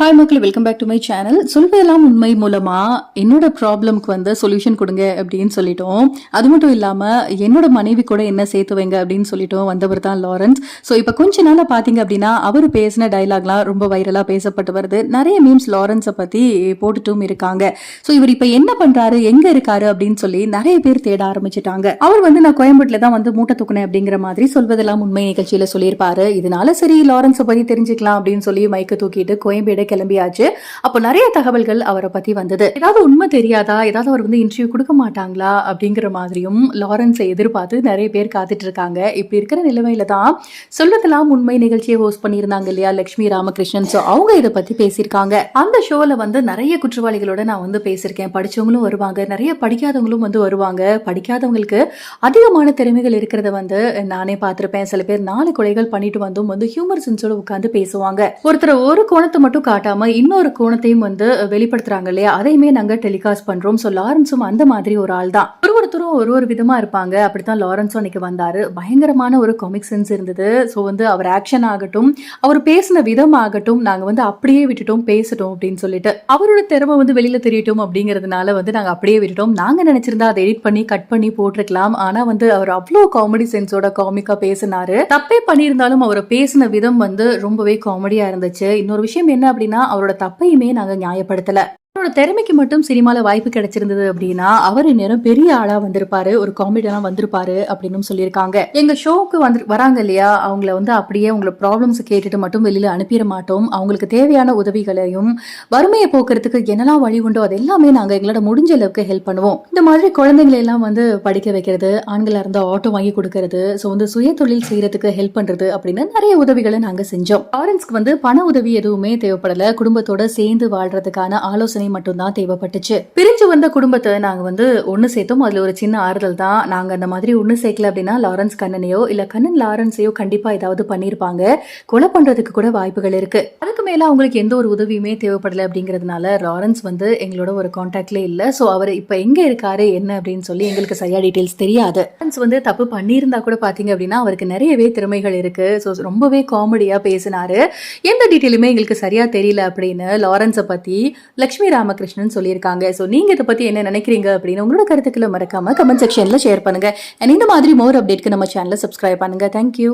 Hi மக்கள் welcome back to my channel சொல்வதெல்லாம் உண்மை மூலமாக என்னோட ப்ராப்ளம்க்கு வந்து சொல்யூஷன் கொடுங்க அப்படின்னு சொல்லிட்டோம். அது மட்டும் இல்லாமல் என்னோட மனைவி கூட என்ன சேர்த்து வைங்க அப்படின்னு சொல்லிட்டோம். வந்தவர் தான் லாரன்ஸ் ஸோ இப்போ கொஞ்ச நாளாக பார்த்தீங்க அப்படின்னா அவர் பேசின டைலாக்லாம் ரொம்ப வைரலாக பேசப்பட்டு வருது. நிறைய மீம்ஸ் லாரன்ஸை பற்றி போட்டுட்டும் இருக்காங்க. ஸோ இவர் இப்போ என்ன பண்ணுறாரு எங்கே இருக்காரு அப்படின்னு சொல்லி நிறைய பேர் தேட ஆரம்பிச்சிட்டாங்க. அவர் வந்து நான் கோயம்பேட்டில் தான் வந்து மூட்டை தூக்குனேன் அப்படிங்கிற மாதிரி சொல்வதெல்லாம் உண்மை நிகழ்ச்சியில் சொல்லியிருப்பாரு. இதனால சரி லாரன்ஸை பற்றி தெரிஞ்சுக்கலாம் அப்படின்னு சொல்லி மைக்கை தூக்கிட்டு கோயம்பேடு கிளம்பியாச்சு. அப்போ நிறைய தகவல்கள் அவரை பத்தி வந்தது. ஏதாவது உண்மை தெரியாதா? ஏதாவது அவர் வந்து இன்டர்வியூ கொடுக்க மாட்டாங்களா? அப்படிங்கிற மாதிரியும் லாரன்ஸை எதிர்பார்த்து நிறைய பேர் காத்துட்டு இருக்காங்க. இப்படி இருக்கிற நிலைமையில தான் சொல்லத்தெல்லாம் உண்மை நிகழ்ச்சியை ஹோஸ்ட் பண்ணியிருந்தாங்க இல்லையா லட்சுமி ராமகிருஷ்ணன். ஸோ அவங்க இதை பத்தி பேசியிருக்காங்க. அந்த ஷோல வந்து நிறைய குற்றவாளிகளோட நான் வந்து பேசியிருக்கேன். படிச்சவங்களும் வருவாங்க. நிறைய படிக்காதவங்களும் வந்து வருவாங்க. படிக்காதவங்களுக்கு அதிகமான திறமைகள் இருக்கிறத வந்து நானே பார்த்திருப்பேன். சில பேர் நாலு கொலைகள் பண்ணிட்டு வந்தும் வந்து ஹியூமர் சென்ஸோட உட்காந்து பேசுவாங்க. ஒருத்தர் ஒரு கோணத்தை மட்டும் காட்டாமல் இன்னொரு கோணத்தையும் வந்து வெளிப்படுத்துறாங்க இல்லையா? அதையுமே நாங்கள் டெலிகாஸ்ட் பண்ணுறோம் ஸோ லாரன்ஸும் அந்த மாதிரி ஒரு ஆள் தான் ஒவ்வொருத்தரும் ஒருத்தரும் ஒரு ஒரு விதமாக இருப்பாங்க. அப்படித்தான் லாரன்ஸும் அன்னைக்கு வந்தார். பயங்கரமான ஒரு காமிக் சென்ஸ் இருந்தது. ஸோ வந்து அவர் ஆக்ஷன் ஆகட்டும் அவர் பேசின விதம் ஆகட்டும் நாங்கள் வந்து அப்படியே விட்டுட்டோம் பேசட்டும் அப்படின்னு சொல்லிட்டு அவரோட திறமை வந்து வெளியில் தெரியட்டும் அப்படிங்கிறதுனால வந்து நாங்கள் அப்படியே விட்டுட்டோம். நாங்கள் நினச்சிருந்தா அதை எடிட் பண்ணி கட் பண்ணி போட்டிருக்கலாம். ஆனால் வந்து அவர் அவ்வளோ காமெடி சென்ஸோட காமிக்காக பேசினாரு. தப்பே பண்ணியிருந்தாலும் அவரை பேசின விதம் வந்து ரொம்பவே காமெடியாக இருந்துச்சு. இன்னொரு விஷயம் என்ன அப்படின்னா அவரோட தப்பையுமே நாங்கள் நியாயப்படுத்தலை. அவரோட திறமைக்கு மட்டும் சினிமால வாய்ப்பு கிடைச்சிருந்தது அப்படின்னா அவர் இந்நேரம் பெரிய ஆளா வந்திருப்பாரு ஒரு காமெடியெல்லாம் வந்திருப்பாரு அப்படின்னு சொல்லியிருக்காங்க. எங்க ஷோவுக்கு வந்து வராங்க இல்லையா? அவங்கள வந்து அப்படியே உங்களை ப்ராப்ளம்ஸ் கேட்டுட்டு மட்டும் வெளியில அனுப்பிட மாட்டோம். அவங்களுக்கு தேவையான உதவிகளையும் வறுமையை போக்குறதுக்கு என்னெல்லாம் வழி உண்டோ அது எல்லாமே நாங்க எங்களோட முடிஞ்ச அளவுக்கு ஹெல்ப் பண்ணுவோம். இந்த மாதிரி குழந்தைங்களை எல்லாம் வந்து படிக்க வைக்கிறது ஆண்களா இருந்தா ஆட்டோ வாங்கி கொடுக்கறது ஸோ வந்து சுய தொழில் செய்யறதுக்கு ஹெல்ப் பண்றது அப்படின்னு நிறைய உதவிகளை நாங்க செஞ்சோம். ஆரன்ஸ்க்கு வந்து பண உதவி எதுவுமே தேவைப்படல. குடும்பத்தோட சேர்ந்து வாழ்றதுக்கான ஆலோசனை மட்டும்தான் தேவைப்பட்டுச்சு. பிரிஞ்சு வந்த குடும்பத்தை நாங்க வந்து ஒண்ணு சேர்த்தோம். அதுல ஒரு சின்ன ஆறுதல் தான். நாங்க அந்த மாதிரி ஒண்ணு சேர்க்கல அப்படின்னா லாரன்ஸ் கண்ணனையோ இல்ல கண்ணன் லாரன்ஸையோ கண்டிப்பா ஏதாவது பண்ணிருப்பாங்க. கொலை பண்றதுக்கு கூட வாய்ப்புகள் இருக்கு. அதுக்கு மேல அவங்களுக்கு எந்த ஒரு உதவியுமே தேவைப்படல அப்படிங்கறதுனால லாரன்ஸ் வந்து எங்களோட ஒரு கான்டாக்ட்ல இல்ல. சோ அவர் இப்ப எங்க இருக்காரு என்ன அப்படின்னு சொல்லி எங்களுக்கு சரியா டீடைல்ஸ் தெரியாது. லாரன்ஸ் வந்து தப்பு பண்ணியிருந்தா கூட பாத்தீங்க அப்படின்னா அவருக்கு நிறையவே திறமைகள் இருக்கு. ஸோ ரொம்பவே காமெடியா பேசினாரு. எந்த டீட்டெயிலுமே எங்களுக்கு சரியா தெரியல அப்படின்னு லாரன்ஸை பத்தி லக்ஷ்மி ராமகிருஷ்ணன் சொல்லியிருக்காங்க. ஸோ நீங்க இதை பத்தி என்ன நினைக்கிறீங்க அப்படின்னு உங்களோட கருத்துக்களை மறக்காம கமெண்ட் செக்ஷன்ல ஷேர் பண்ணுங்க. அண்ட் இந்த மாதிரி மோர் அப்டேட்க்கு நம்ம சேனலை சப்ஸ்கிரைப் பண்ணுங்க. தேங்க்யூ